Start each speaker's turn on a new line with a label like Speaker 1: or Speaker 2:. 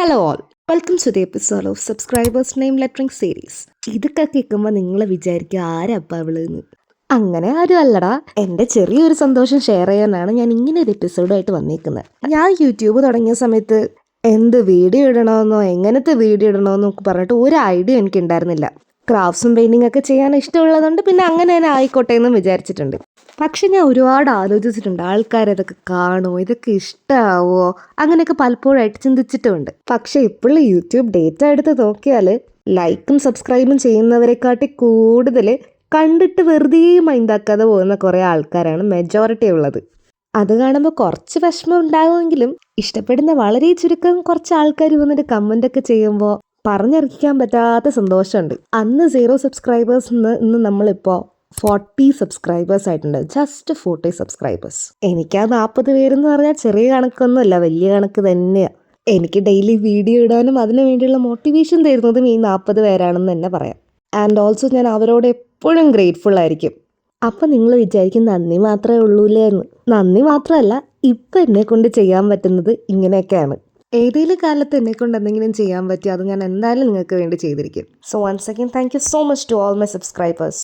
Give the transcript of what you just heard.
Speaker 1: Hello all welcome to the episode of subscribers name lettering series ഇതൊക്കെ കേൾക്കുമ്പോൾ നിങ്ങൾ വിചാരിക്കുക ആരപ്പ അവളെന്ന്. അങ്ങനെ ആരും അല്ലടാ. എന്റെ ചെറിയൊരു സന്തോഷം ഷെയർ ചെയ്യാനാണ് ഞാൻ ഇങ്ങനെ ഒരു എപ്പിസോഡായിട്ട് വന്നിരിക്കുന്നത് ഞാൻ യൂട്യൂബ് തുടങ്ങിയ സമയത്ത് എന്ത് വീഡിയോ ഇടണമെന്നോ എങ്ങനത്തെ വീഡിയോ ഇടണമെന്നോ പറഞ്ഞിട്ട് ഒരു ഐഡിയ എനിക്ക് ഉണ്ടായിരുന്നില്ല ക്രാഫ്റ്റ്സും പെയിന്റിംഗ് ഒക്കെ ചെയ്യാൻ ഇഷ്ടമുള്ളതുകൊണ്ട് പിന്നെ അങ്ങനെ തന്നെ ആയിക്കോട്ടെ എന്നും വിചാരിച്ചിട്ടുണ്ട്. പക്ഷെ ഞാൻ ഒരുപാട് ആലോചിച്ചിട്ടുണ്ട് ആൾക്കാർ ഇതൊക്കെ കാണുമോ ഇതൊക്കെ ഇഷ്ടമാവോ അങ്ങനെയൊക്കെ പലപ്പോഴായിട്ട് ചിന്തിച്ചിട്ടുമുണ്ട് പക്ഷെ ഇപ്പോൾ യൂട്യൂബ് ഡേറ്റ എടുത്ത് നോക്കിയാൽ ലൈക്കും സബ്സ്ക്രൈബും ചെയ്യുന്നവരെക്കാട്ടി കൂടുതൽ കണ്ടിട്ട് വെറുതെ മൈൻഡാക്കാതെ പോകുന്ന കുറേ ആൾക്കാരാണ് മെജോറിറ്റി ഉള്ളത്. അത് കാണുമ്പോൾ കുറച്ച് വിഷമം ഉണ്ടാകുമെങ്കിലും ഇഷ്ടപ്പെടുന്ന വളരെ ചുരുക്കം കുറച്ച് ആൾക്കാർ വന്നിട്ട് കമന്റ് ഒക്കെ ചെയ്യുമ്പോൾ പറഞ്ഞറിയിക്കാൻ പറ്റാത്ത സന്തോഷമുണ്ട്. അന്ന് സീറോ സബ്സ്ക്രൈബേഴ്സ് നിന്ന് ഇന്ന് നമ്മളിപ്പോൾ ഫോർട്ടി സബ്സ്ക്രൈബേഴ്സ് ആയിട്ടുണ്ട്. ജസ്റ്റ് ഫോർട്ടി സബ്സ്ക്രൈബേഴ്സ് എനിക്ക് ആ നാൽപ്പത് പേരെന്ന് പറഞ്ഞാൽ ചെറിയ കണക്കൊന്നുമല്ല വലിയ കണക്ക് തന്നെയാണ് എനിക്ക് ഡെയിലി വീഡിയോ ഇടാനും അതിനു വേണ്ടിയുള്ള മോട്ടിവേഷൻ തരുന്നതും ഈ നാൽപ്പത് പേരാണെന്ന് തന്നെ പറയാം. ആൻഡ് ഓൾസോ ഞാൻ അവരോട് എപ്പോഴും ഗ്രേറ്റ്ഫുൾ ആയിരിക്കും. അപ്പം നിങ്ങൾ വിചാരിക്കും നന്ദി മാത്രമേ ഉള്ളൂല്ലേ എന്ന്. നന്ദി മാത്രമല്ല ഇപ്പം എന്നെ കൊണ്ട് ചെയ്യാൻ പറ്റുന്നത് ഇങ്ങനെയൊക്കെയാണ്. ഏതെങ്കിലും കാലത്ത് എന്നെ കൊണ്ട് എന്തെങ്കിലും ചെയ്യാൻ പറ്റിയ? അത് ഞാൻ എന്തായാലും നിങ്ങൾക്ക് വേണ്ടി ചെയ്തിരിക്കും. So once again thank you so much to all my subscribers